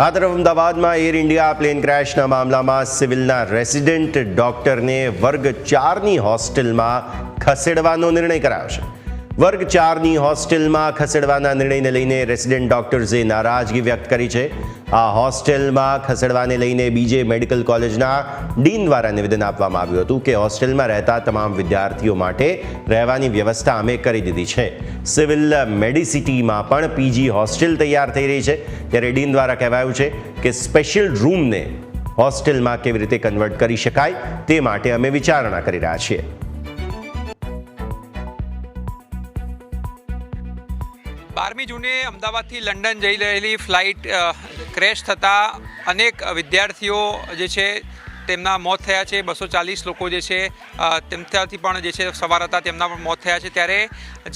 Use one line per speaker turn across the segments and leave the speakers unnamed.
આ તરફ અમદાવાદમાં એર ઇન્ડિયા પ્લેન ક્રેશના મામલામાં સિવિલના રેસિડેન્ટ ડોક્ટરને વર્ગ ચારની હોસ્ટેલમાં ખસેડવાનો નિર્ણય કરાયો છે. વર્ગ ચારની હોસ્ટેલમાં ખસેડવાના નિર્ણયને લઈને રેસિડેન્ટ ડોક્ટર્સે નારાજગી વ્યક્ત કરી છે. આ હોસ્ટેલમાં ખસેડવાને લઈને બીજે મેડિકલ કોલેજના ડીન દ્વારા નિવેદન આપવામાં આવ્યું હતું કે હોસ્ટેલમાં રહેતા તમામ વિદ્યાર્થીઓ માટે રહેવાની વ્યવસ્થા અમે કરી દીધી છે. સિવિલ મેડિસિટીમાં પણ પીજી હોસ્ટેલ તૈયાર થઈ રહી છે. ત્યારે ડીન દ્વારા કહેવાયું છે કે સ્પેશિયલ રૂમને હોસ્ટેલમાં કેવી રીતે કન્વર્ટ કરી શકાય તે માટે અમે વિચારણા કરી રહ્યા છીએ.
બારમી જૂને અમદાવાદથી લંડન જઈ રહેલી ફ્લાઇટ ક્રેશ થતાં અનેક વિદ્યાર્થીઓ જે છે તેમના મોત થયા છે. બસો ચાલીસ લોકો જે છે તેમનાથી પણ જે છે સવાર હતા તેમના પણ મોત થયા છે. ત્યારે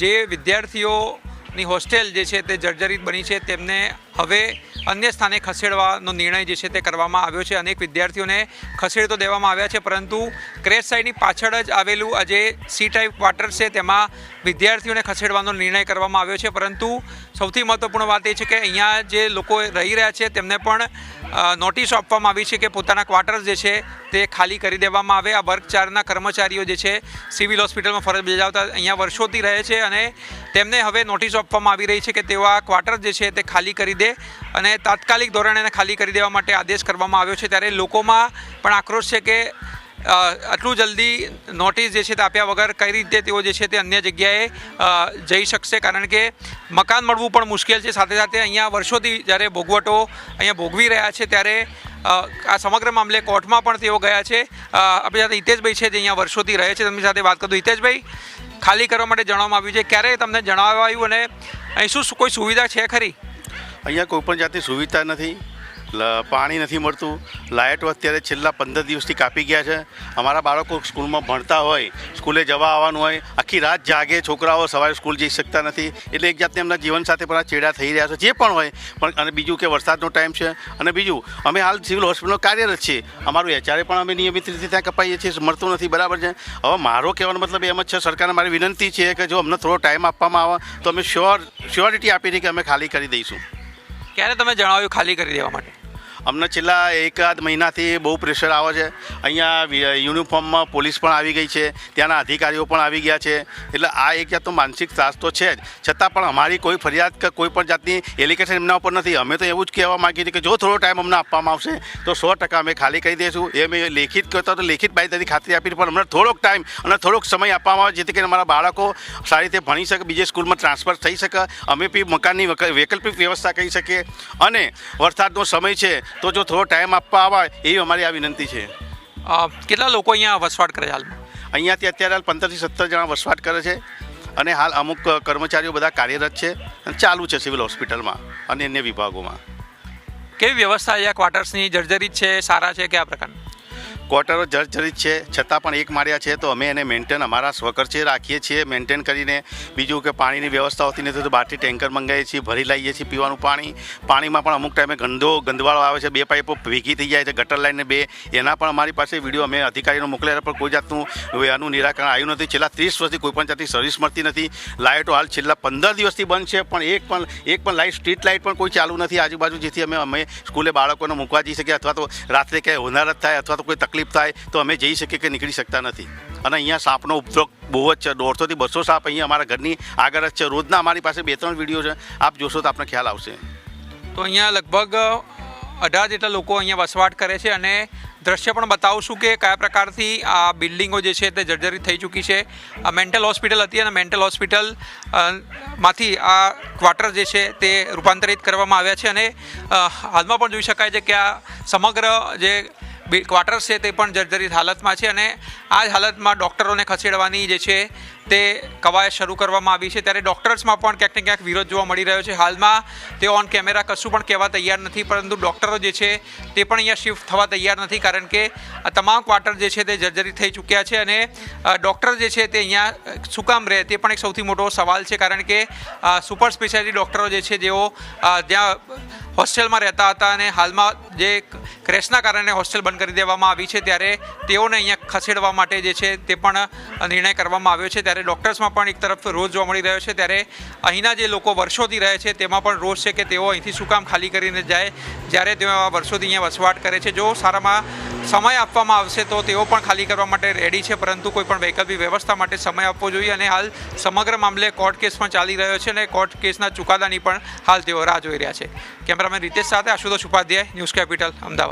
જે વિદ્યાર્થીઓની હોસ્ટેલ જે છે તે જર્જરિત બની છે, તેમને હવે અન્ય સ્થાને ખસેડવાનો નિર્ણય જે છે તે કરવામાં આવ્યો છે. અનેક વિદ્યાર્થીઓને ખસેડ તો દેવામાં આવ્યા છે, પરંતુ ક્રેશ સાઇડની પાછળ જ આવેલું આ જે સી ટાઈપ ક્વાર્ટર છે, તેમાં વિદ્યાર્થીઓને ખસેડવાનો નિર્ણય કરવામાં આવ્યો છે. પરંતુ સૌથી મહત્વપૂર્ણ વાત એ છે કે અહીંયા જે લોકો રહી રહ્યા છે, તેમને પણ નોટિસ આપવામાં આવી છે કે પોતાના ક્વાર્ટર્સ જે છે તે ખાલી કરી દેવામાં આવે. આ વર્ગ ચારના કર્મચારીઓ જે છે સિવિલ હોસ્પિટલમાં ફરજ બજાવતા અહીંયા વર્ષોથી રહે છે અને તેમને હવે નોટિસ આપવામાં આવી રહી છે કે તેઓ આ ક્વાર્ટર જે છે તે ખાલી કરી દે અને તાત્કાલિક ધોરણે એને ખાલી કરી દેવા માટે આદેશ કરવામાં આવ્યો છે. ત્યારે લોકોમાં પણ આક્રોશ છે કે આટલું જલ્દી નોટિસ જે છે તે આપ્યા વગર કઈ રીતે તેઓ જે છે તે અન્ય જગ્યાએ જઈ શકશે? કારણ કે મકાન મળવું પણ મુશ્કેલ છે. સાથે સાથે અહીંયા વર્ષોથી જ્યારે ભોગવટો અહીંયા ભોગવી રહ્યા છે ત્યારે આ સમગ્ર મામલે કોર્ટમાં પણ તેઓ ગયા છે. આપણી સાથે હિતેશભાઈ છે જે અહીંયા વર્ષોથી રહે છે. તેમની સાથે વાત કરું હિતેશભાઈ, ખાલી કરવા માટે જણાવવામાં આવ્યું છે. ક્યારે તમને જણાવાયું અને અહીં શું કોઈ સુવિધા છે ખરી?
અહીંયા કોઈપણ જાતની સુવિધા નથી પાણી નથી મળતું, લાઇટો અત્યારે છેલ્લા પંદર દિવસથી કાપી ગયા છે. અમારા બાળકો સ્કૂલમાં ભણતા હોય, સ્કૂલે જવા આવવાનું હોય, આખી રાત જાગે, છોકરાઓ સવારે સ્કૂલ જઈ શકતા નથી. એટલે એક જાતને એમના જીવન સાથે પણ ચેડા થઈ રહ્યા છે, જે પણ હોય. પણ અને બીજું કે વરસાદનો ટાઈમ છે. અને બીજું, અમે હાલ સિવિલ હોસ્પિટલમાં કાર્યરત છીએ. અમારું એચઆરએ પણ અમે નિયમિત રીતે ત્યાં કપાઈએ છીએ, મળતું નથી, બરાબર છે? હવે મારો કહેવાનો મતલબ એમ જ છે, સરકારને મારી વિનંતી છે કે જો અમને થોડો ટાઈમ આપવામાં આવે, તો અમે શ્યોર, શ્યોરિટી આપીને કે અમે ખાલી કરી દઈશું.
ક્યારે તમે જણાવ્યું ખાલી કરી દેવા માટે?
અમને છેલ્લા એકાદ મહિનાથી બહુ પ્રેશર આવે છે. અહીંયા યુનિફોર્મમાં પોલીસ પણ આવી ગઈ છે, ત્યાંના અધિકારીઓ પણ આવી ગયા છે. એટલે આ એક જાતનો માનસિક ત્રાસ તો છે જ. છતાં પણ અમારી કોઈ ફરિયાદ કે કોઈ પણ જાતની એલિગેશન એમના ઉપર નથી. અમે તો એવું જ કહેવા માગીએ છીએ કે જો થોડો ટાઈમ અમને આપવામાં આવશે, તો સો ટકા અમે ખાલી કરી દઈશું એ અમે લેખિત કહેતા તો લેખિત બાયદારી ખાતરી આપી પણ અમને થોડોક ટાઈમ અને થોડોક સમય આપવામાં આવે, જેથી કરીને અમારા બાળકો સારી રીતે ભણી શકે, બીજે સ્કૂલમાં ટ્રાન્સફર થઈ શકે, અમે બી મકાનની વક- વૈકલ્પિક વ્યવસ્થા કરી શકીએ. અને વરસાદનો સમય છે તો જો થોડો ટાઈમ આપવા આવે એવી અમારી આ વિનંતી છે.
અ, કેટલા લોકો અહીંયા વસવાટ કરે છે હાલમાં?
અહીંયાથી અત્યારે હાલ પંદરથી સત્તર જણા વસવાટ કરે છે અને હાલ અમુક કર્મચારીઓ બધા કાર્યરત છે અને ચાલુ છે સિવિલ હોસ્પિટલમાં અને અન્ય વિભાગોમાં.
કેવી વ્યવસ્થા અહીંયા ક્વાર્ટર્સની જર્જરિત છે સારા છે કયા પ્રકારની?
ક્વાર્ટરો જર્જરિત છે. છતાં પણ એક માર્યા છે તો અમે એને મેન્ટેન અમારા સ્વખર્ચે રાખીએ છીએ મેન્ટેન કરીને બીજું કે પાણીની વ્યવસ્થા હોતી નથી તો બહારથી ટેન્કર મંગાવીએ છીએ, ભરી લાવીએ છીએ પીવાનું પાણી. પાણીમાં પણ અમુક ટાઈમે ગંદો ગંદવાળો આવે છે, બે પાઇપો ભેગી થઈ જાય છે, ગટર લાઈનને બે. એના પણ અમારી પાસે વીડિયો અમે અધિકારીનો મોકલ્યા પણ કોઈ જાતનું આનું નિરાકરણ આવ્યું નથી. છેલ્લા ત્રીસ વર્ષથી કોઈ પણ જાતની સર્વિસ મળતી નથી. લાઇટો હાલ છેલ્લા પંદર દિવસથી બંધ છે, પણ એક પણ એક પણ લાઇટ સ્ટ્રીટ લાઇટ પણ કોઈ ચાલુ નથી. આજુબાજુ જેથી અમે અમે સ્કૂલે બાળકોને મૂકવા જઈ શકીએ અથવા તો રાત્રે ક્યાંય હોનારત થાય અથવા તો કોઈ તકલીફ થાય તો અમે જઈ શકીએ કે નીકળી શકતા નથી. અને અહીંયા સાપનો ઉપદ્રવ બહુ જ છે. દોઢસોથી બસો સાપ અહીંયા અમારા ઘરની આગળ જ છે. રોજના અમારી પાસે બે ત્રણ વીડિયો છે. આપ જોશો તો આપને ખ્યાલ આવશે.
તો અહીંયા લગભગ અઢાર જેટલા લોકો અહીંયા વસવાટ કરે છે અને દ્રશ્ય પણ બતાવશું કે કયા પ્રકારથી આ બિલ્ડિંગો જે છે તે જર્જરિત થઈ ચૂકી છે. આ મેન્ટલ હોસ્પિટલ હતી અને મેન્ટલ હોસ્પિટલમાંથી આ ક્વાર્ટર જે છે તે રૂપાંતરિત કરવામાં આવ્યા છે અને હાલમાં પણ જોઈ શકાય છે કે આ સમગ્ર જે બી- ક્વાર્ટર્સ છે તે પણ જર્જરિત હાલતમાં છે અને આ જ હાલતમાં ડૉક્ટરોને ખસેડવાની જે છે તે કવાયત શરૂ કરવામાં આવી છે. ત્યારે ડૉક્ટર્સમાં પણ ક્યાંક ને ક્યાંક વિરોધ જોવા મળી રહ્યો છે. હાલમાં તે ઓન કેમેરા કશું પણ કહેવા તૈયાર નથી, પરંતુ ડૉક્ટરો જે છે તે પણ અહીંયા શિફ્ટ થવા તૈયાર નથી, કારણ કે આ તમામ ક્વાર્ટર જે છે તે જર્જરિત થઈ ચૂક્યા છે અને ડૉક્ટર જે છે તે અહીંયા શું કામ રહે તે પણ એક સૌથી મોટો સવાલ છે, કારણ કે સુપર સ્પેશિયાલિટી ડૉક્ટરો જે છે જેઓ જ્યાં હોસ્ટેલમાં રહેતા હતા અને હાલમાં જે ક્રેશના કારણે હોસ્ટેલ બંધ કરી દેવામાં આવી છે, ત્યારે તેઓને અહીંયા ખસેડવા માટે જે છે તે પણ નિર્ણય કરવામાં આવ્યો છે. ત્યારે ડૉક્ટર્સમાં પણ એક તરફ રોજ જોવા મળી રહ્યો છે. ત્યારે અહીંના જે લોકો વર્ષોથી રહે છે, તેમાં પણ રોજ છે કે તેઓ અહીંથી શું કામ ખાલી કરીને જાય, જ્યારે તેઓ વર્ષોથી અહીંયા વસવાટ કરે છે. જો સારામાં સમય આપવામાં આવશે તો તેઓ પણ ખાલી કરવા માટે રેડી છે, પરંતુ કોઈ પણ વૈકલ્પિક વ્યવસ્થા માટે સમય આપવો જોઈએ. અને હાલ સમગ્ર મામલે કોર્ટ કેસ પણ ચાલી રહ્યો છે અને કોર્ટ કેસના ચુકાદાની પણ હાલ તેઓ રાહ જોઈ રહ્યા છે. કેમેરામેન રીતેશ સાથે આશુતોષ ઉપાધ્યાય, ન્યૂઝ કેપિટલ અમદાવાદ.